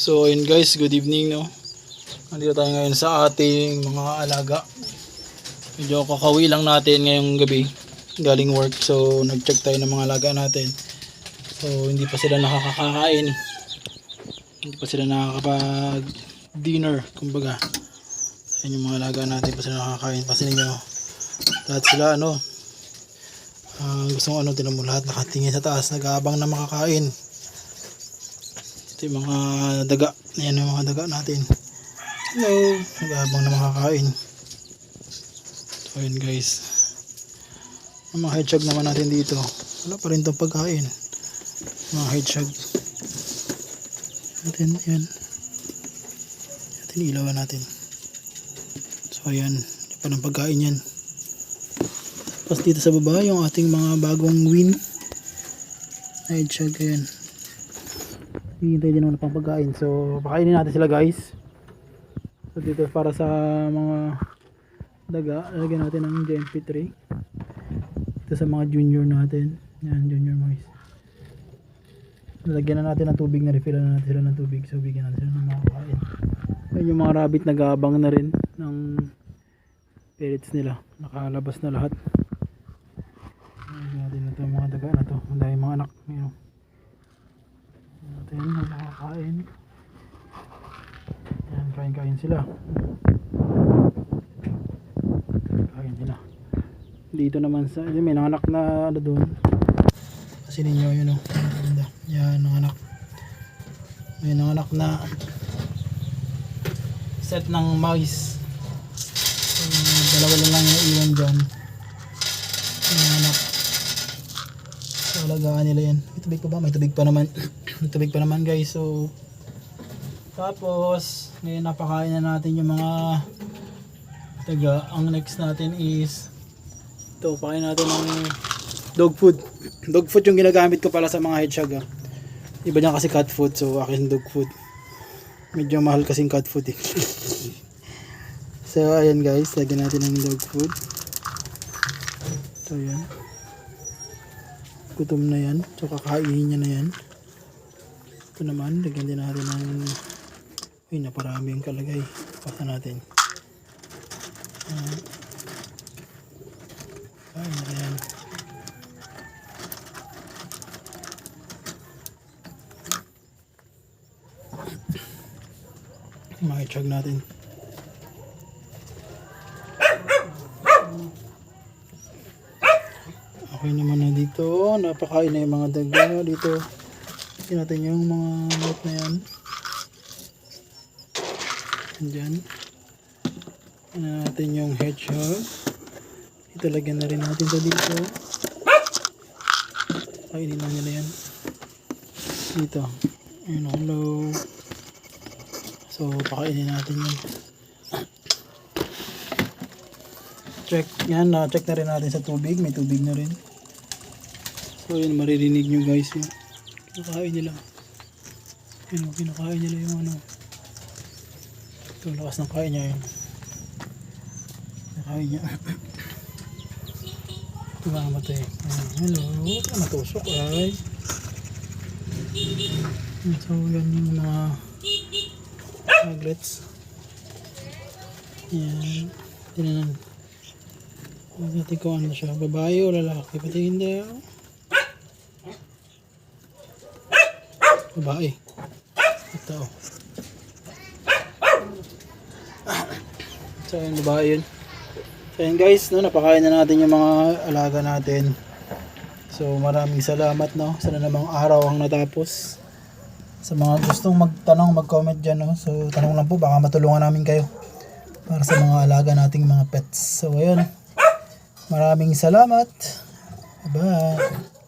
So ayun guys, good evening no. Nandito tayo ngayon sa ating mga alaga. Medyo kakawi lang natin ngayong gabi galing work. So nag-check tayo ng mga alaga natin. So hindi pa sila nakakakain. Hindi pa sila nakakapag dinner kumbaga. Ayun yung mga alaga natin pa sila nakakain. Pasin nyo. Lahat sila ano. ah, gusto ano, tinan mo lahat nakatingin sa taas, nag-aabang na makakain. Ito yung mga daga. Ayan yung mga daga natin. Hello. Nag-aabang na makakain. So ayun guys. Ang mga hedgehog naman natin dito. Wala pa rin itong pagkain. Mga hedgehog. Natin, yan. Natin ilawan natin. So ayan. Hindi pa ng pagkain yan. Tapos dito sa baba yung ating mga bagong win. Hedgehog, ayan. Hihintay din naman ng pagkain. So, pakainin natin sila guys. So, dito para sa mga daga, lagyan natin ng GMP3. Ito sa mga junior natin. Yan, junior mice. Lagyan na natin ng tubig na refill na natin sila ng tubig. So, bigyan natin sila ng mga kain. Yan yung mga rabbit nag-aabang na rin ng pellets nila. Nakalabas na lahat. Lagyan natin na ito mga daga na to. Ang dahil mga anak. Yan natin na nakakain. Yan, kain-kain sila. Kain sila. Dito naman sa, yun, may nanganak na ano doon. Kasi ninyo yun o. Ganda. Yan, nanganak. May nanganak na set ng mice. So, dalawa lang lang iwan dyan. Nanganak. So, alagaan nila yan. May tubig pa ba? May tubig pa naman. May tubig pa naman guys. So, tapos, ngayon napakain na natin yung mga taga. Ang next natin is ito, pakain natin ng dog food. Dog food yung ginagamit ko pala sa mga hedgehog. ah. Iba niya kasi cat food, so akin dog food. Medyo mahal kasing cat food eh. so, ayan guys, lagyan natin ng dog food. So, ayan. Gutom na yan. So, kakainin niya na yan. Ito naman, lagyan din natin ng Uy, naparami yung kalagay. Pasa natin. Ayan. Ay, ayan. Makitsag natin. Okay naman na dito. Napakain na yung mga daga dito. Tingnan natin yung mga lot na yan. Diyan. Ano natin yung hedgehog. Ito lagyan na rin natin ito dito. Kainin na nila yan. Dito. Ayun, hello. So, pakainin natin yan. Check. Yan, na-check na rin natin sa tubig. May tubig na rin. So, yun, maririnig nyo guys yun. Kinakain nila. Yun, kinakain nila yung ano. Ito, lakas ng kain niya yun. Nakain niya. Ito mga matay. Hello. Matusok ay. So, yan yung mga maglets. Yan. Tinan. Huwag natin kung ano siya. Babae o lalaki. Pati hindi. oh. Babae. Ito. So, yung babae yun. So, yun guys, no, napakain na natin yung mga alaga natin. So, maraming salamat, no. Sana namang araw ang natapos. Sa mga gustong magtanong, mag-comment dyan, no. So, tanong lang po, baka matulungan namin kayo. Para sa mga alaga nating mga pets. So, ayun. Maraming salamat. Bye.